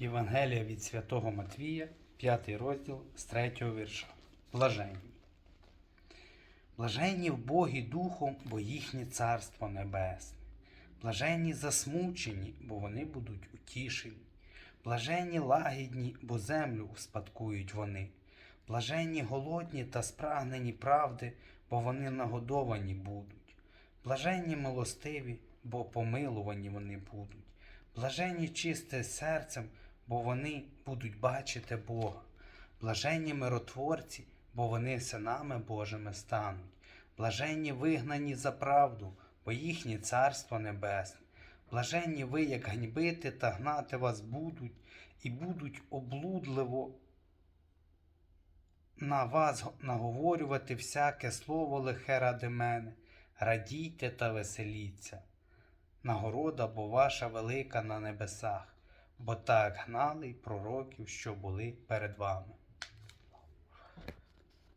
Євангелія від Святого Матвія, 5 розділ з 3 вірша. Блаженні. Блаженні в Богі Духом, бо їхнє царство небесне. Блаженні засмучені, бо вони будуть утішені. Блаженні лагідні, бо землю успадкують вони. Блаженні голодні та спрагнені правди, бо вони нагодовані будуть. Блаженні милостиві, бо помилувані вони будуть. Блаженні чисте серцем, бо вони будуть бачити Бога. Блаженні миротворці, бо вони синами Божими стануть. Блаженні вигнані за правду, бо їхнє царство небесне. Блаженні ви, як ганьбити та гнати вас будуть, і будуть облудливо на вас наговорювати всяке слово лихе ради мене. Радійте та веселіться. Нагорода бо ваша велика на небесах, бо так гнали й пророків, що були перед вами.